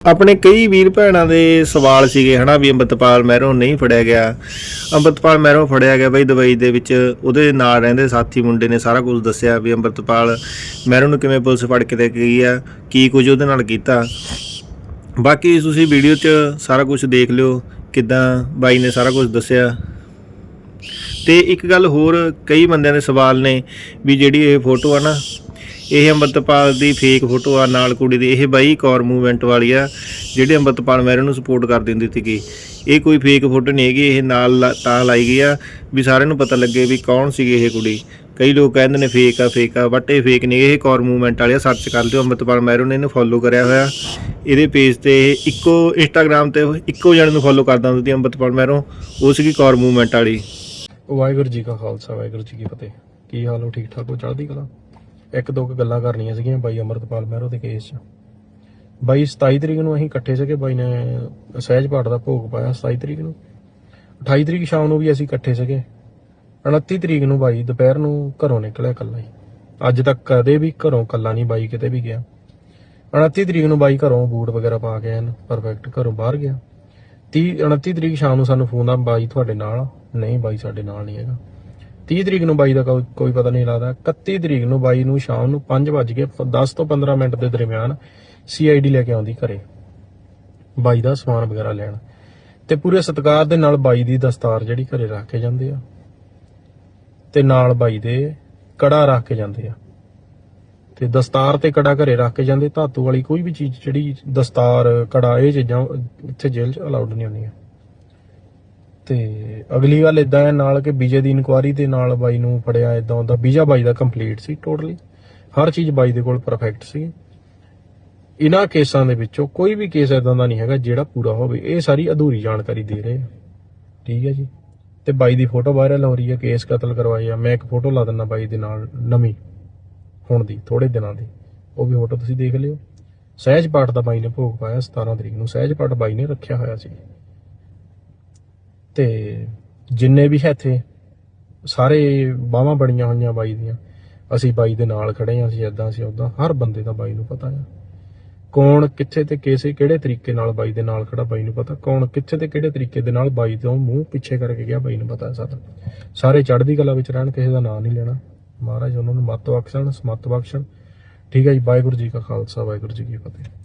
ਆਪਣੇ ਕਈ ਵੀਰ ਭੈਣਾਂ ਦੇ ਸਵਾਲ ਸੀਗੇ, ਹਨਾ, ਵੀ ਅੰਮ੍ਰਿਤਪਾਲ ਮਹਿਰੋਂ ਨਹੀਂ ਫੜਿਆ ਗਿਆ। ਅੰਮ੍ਰਿਤਪਾਲ ਮਹਿਰੋਂ ਫੜਿਆ ਗਿਆ ਬਈ ਦੁਬਈ ਦੇ ਵਿੱਚ, ਉਹਦੇ ਨਾਲ ਰਹਿੰਦੇ ਸਾਥੀ ਮੁੰਡੇ ਨੇ ਸਾਰਾ ਕੁਝ ਦੱਸਿਆ ਵੀ ਅੰਮ੍ਰਿਤਪਾਲ ਮਹਿਰੋਂ ਨੂੰ ਕਿਵੇਂ ਪੁਲਿਸ ਫੜ ਕੇ ਲੈ ਗਈ ਆ, ਕੀ ਕੁਝ ਉਹਦੇ ਨਾਲ ਕੀਤਾ। ਬਾਕੀ ਤੁਸੀਂ ਵੀਡੀਓ 'ਚ ਸਾਰਾ ਕੁਝ ਦੇਖ ਲਿਓ, ਕਿਦਾਂ ਬਾਈ ਨੇ ਸਾਰਾ ਕੁਝ ਦੱਸਿਆ। ਤੇ ਇੱਕ ਗੱਲ ਹੋਰ, ਕਈ ਬੰਦਿਆਂ ਦੇ ਸਵਾਲ ਨੇ ਵੀ ਜਿਹੜੀ ਇਹ ਫੋਟੋ ਆ ਨਾ ਇਹ ਅੰਮ੍ਰਿਤਪਾਲ ਦੀ ਫੇਕ ਫੋਟੋ ਆ, ਨਾਲ ਕੁੜੀ ਦੀ, ਇਹ ਬਾਈ ਕੌਰ ਮੂਵਮੈਂਟ ਵਾਲੀ ਆ, ਜਿਹੜੇ ਅੰਮ੍ਰਿਤਪਾਲ ਮਹਿਰੇ ਨੂੰ ਸਪੋਰਟ ਕਰ ਦਿੰਦੀ ਸੀਗੀ ਇਹ ਕੋਈ ਫੇਕ ਫੋਟੋ ਨਹੀਂ ਹੈਗੀ, ਇਹ ਨਾਲ ਤਾਂ ਲਾਈ ਗਈ ਆ, ਵੀ ਸਾਰਿਆਂ ਨੂੰ ਪਤਾ ਲੱਗੇ ਵੀ ਕੌਣ ਸੀਗੀ ਇਹ ਕੁੜੀ। ਕਈ ਲੋਕ ਕਹਿੰਦੇ ਨੇ ਫੇਕ ਆ ਫੇਕ ਆ ਬਟ ਇਹ ਫੇਕ ਨਹੀਂ, ਇਹ ਕੌਰ ਮੂਵਮੈਂਟ ਵਾਲੀ ਆ ਸਰਚ ਕਰ ਲਿਓ, ਅੰਮ੍ਰਿਤਪਾਲ ਮਹਿਰੋ ਨੇ ਇਹਨੂੰ ਫੋਲੋ ਕਰਿਆ ਹੋਇਆ। ਇਹਦੇ ਪੇਜ ਤੇ ਇਹ ਇੱਕੋ ਇੰਸਟਾਗ੍ਰam ਤੇ ਇੱਕੋ ਜਣੇ ਨੂੰ ਫੋਲੋ ਕਰਦਾ ਹੁੰਦੀ ਸੀ ਅੰਮ੍ਰਿਤਪਾਲ ਮਹਿਰੋ, ਉਹ ਸੀਗੀ ਕੌਰ ਮੂਵਮੈਂਟ ਵਾਲੀ। ਵਾਹਿਗੁਰੂ ਜੀ ਕਾ ਖਾਲਸਾ, ਵਾਹਿਗੁਰੂ ਜੀ ਕੀ ਫਤਿਹ। ਕੀ ਹਾਲ ਹੋ? ਠੀਕ ਠਾਕ ਹੋ? ਚੜ੍ਹਦੀ ਕਲਾ? ਇੱਕ ਦੋ ਕੁ ਗੱਲਾਂ ਕਰਨੀਆਂ ਸੀਗੀਆਂ ਬਾਈ ਅਮਰਤਪਾਲ ਮਹਿਰੋ ਦੇ ਕੇਸ 'ਚ। ਬਾਈ 27 ਤਰੀਕ ਨੂੰ ਅਸੀਂ ਇਕੱਠੇ ਸੀਗੇ, ਬਾਈ ਨੇ ਸਹਿਜ ਪਾਠ ਦਾ ਭੋਗ ਪਾਇਆ 27 ਤਰੀਕ ਨੂੰ। 28 ਤਰੀਕ ਸ਼ਾਮ ਨੂੰ ਵੀ ਅਸੀਂ ਇਕੱਠੇ ਸੀਗੇ। 29 ਤਰੀਕ ਨੂੰ ਬਾਈ ਦੁਪਹਿਰ ਨੂੰ ਘਰੋਂ ਨਿਕਲਿਆ ਇਕੱਲਾ ਹੀ। ਅੱਜ ਤੱਕ ਕਦੇ ਵੀ ਘਰੋਂ ਇਕੱਲਾ ਨਹੀਂ ਬਾਈ ਕਿਤੇ ਵੀ ਗਿਆ। 29 ਤਰੀਕ ਨੂੰ ਬਾਈ ਘਰੋਂ ਬੂਟ ਵਗੈਰਾ ਪਾ ਕੇ ਐਨ ਪਰਫੈਕਟ ਘਰੋਂ ਬਾਹਰ ਗਿਆ। 30 29 ਤਰੀਕ ਸ਼ਾਮ ਨੂੰ ਸਾਨੂੰ ਫੋਨ ਆ ਬਾਈ ਤੁਹਾਡੇ ਨਾਲ ਆ? ਨਹੀਂ ਬਾਈ ਸਾਡੇ ਨਾਲ ਨਹੀਂ ਹੈਗਾ। 30 ਤਰੀਕ ਨੂੰ ਬਾਈ ਦਾ ਕੋਈ ਕੋਈ ਪਤਾ ਨਹੀਂ ਲੱਗਦਾ। 31 ਤਰੀਕ ਨੂੰ ਬਾਈ ਨੂੰ ਸ਼ਾਮ ਨੂੰ 5 ਵਜ ਕੇ 10 ਤੋਂ 15 ਮਿੰਟ ਦੇ ਦਰਮਿਆਨ ਸੀਆਈਡੀ ਲੈ ਕੇ ਆਉਂਦੀ ਘਰੇ। ਬਾਈ ਦਾ ਸਮਾਨ ਵਗੈਰਾ ਲੈਣ। ਤੇ ਪੂਰੇ ਸਤਿਕਾਰ ਦੇ ਨਾਲ ਬਾਈ ਦੀ ਦਸਤਾਰ ਜਿਹੜੀ ਘਰੇ ਰੱਖ ਕੇ ਜਾਂਦੇ ਆ। ਤੇ ਨਾਲ ਬਾਈ ਦੇ ਕੜਾ ਰੱਖ ਕੇ ਜਾਂਦੇ ਆ। ਤੇ ਦਸਤਾਰ ਤੇ ਕੜਾ ਘਰੇ ਰੱਖ ਕੇ ਜਾਂਦੇ। ਧਾਤੂ ਵਾਲੀ ਕੋਈ ਵੀ ਚੀਜ਼ ਜਿਹੜੀ ਦਸਤਾਰ, ਕੜਾ, ਇਹ ਚੀਜ਼ਾਂ ਇੱਥੇ ਜੇਲ੍ਹ 'ਚ ਅਲਾਉਡ ਨਹੀਂ ਹੁੰਦੀਆਂ। ਤੇ ਅਗਲੀ ਗੱਲ ਇਦਾਂ ਹੈ, ਨਾਲ ਕਿ ਵੀਜ਼ੇ ਦੀ ਇਨਕੁਆਰੀ ਦੇ ਨਾਲ ਬਾਈ ਨੂੰ ਫੜਿਆ ਇਦਾਂ ਹੁੰਦਾ। ਵੀਜ਼ਾ ਬਾਈ ਦਾ ਕੰਪਲੀਟ ਸੀ ਟੋਟਲੀ ਹਰ ਚੀਜ਼ ਬਾਈ ਦੇ ਕੋਲ ਪਰਫੈਕਟ ਸੀ। ਇਹਨਾਂ ਕੇਸਾਂ ਦੇ ਵਿੱਚੋਂ ਕੋਈ ਵੀ ਕੇਸ ਇਦਾਂ ਦਾ ਨਹੀਂ ਹੈਗਾ ਜਿਹੜਾ ਪੂਰਾ ਹੋਵੇ। ਇਹ ਸਾਰੀ ਅਧੂਰੀ ਜਾਣਕਾਰੀ ਦੇ ਰਹੇ ਆ। ਠੀਕ ਹੈ ਜੀ? ਤੇ ਬਾਈ ਦੀ ਫੋਟੋ ਵਾਇਰਲ ਹੋ ਰਹੀ ਹੈ ਕੇਸ ਕਤਲ ਕਰਵਾਈ ਆ। ਮੈਂ ਇੱਕ ਫੋਟੋ ਲਾ ਦਿੰਦਾ ਬਾਈ ਦੇ ਨਾਲ, ਨਵੀਂ। ਹੁਣ ਦੀ ਥੋੜੇ ਦਿਨਾਂ ਦੀ। ਉਹ ਵੀ ਫੋਟੋ ਤੁਸੀਂ ਦੇਖ ਲਿਓ। ਸਹਿਜ ਪਾਠ ਦਾ ਬਾਈ ਨੇ ਭੋਗ ਪਾਇਆ 17 ਤਰੀਕ ਨੂੰ। ਸਹਿਜ ਪਾਠ ਬਾਈ ਨੇ ਰੱਖਿਆ ਹੋਇਆ ਸੀ। ਤੇ ਜਿੰਨੇ ਵੀ ਹੈ ਇੱਥੇ, ਸਾਰੇ ਬਾਹਾਂ ਬਣੀਆਂ ਹੋਈਆਂ ਬਾਈ ਦੀਆਂ। ਅਸੀਂ ਬਾਈ ਦੇ ਨਾਲ ਖੜੇ ਹਾਂ ਅਸੀਂ ਇਦਾਂ ਅਸੀਂ ਉਦਾਂ ਹਰ ਬੰਦੇ ਦਾ ਬਾਈ ਨੂੰ ਪਤਾ ਆ। ਕੌਣ ਕਿੱਥੇ ਤੇ ਕਿਸੇ ਕਿਹੜੇ ਤਰੀਕੇ ਨਾਲ ਬਾਈ ਦੇ ਨਾਲ ਖੜਾ ਬਾਈ ਨੂੰ ਪਤਾ? ਕੌਣ ਕਿੱਥੇ ਤੇ ਕਿਹੜੇ ਤਰੀਕੇ ਦੇ ਨਾਲ ਬਾਈ ਤੋਂ ਮੂੰਹ ਪਿੱਛੇ ਕਰਕੇ ਗਿਆ ਬਾਈ ਨੂੰ ਪਤਾ ਸਾਰਾ। ਸਾਰੇ ਚੜ੍ਹਦੀ ਕਲਾ ਵਿੱਚ ਰਹਿਣ, ਕਿਸੇ ਦਾ ਨਾਂ ਨਹੀਂ ਲੈਣਾ। ਮਹਾਰਾਜ ਉਹਨਾਂ ਨੂੰ ਮੱਤ ਬਖਸ਼ਣ, ਸਮਤ ਬਖਸ਼ਣ। ਠੀਕ ਹੈ ਜੀ, ਵਾਹਿਗੁਰੂ ਜੀ ਕਾ ਖਾਲਸਾ, ਵਾਹਿਗੁਰੂ ਜੀ ਕੀ ਫਤਿਹ।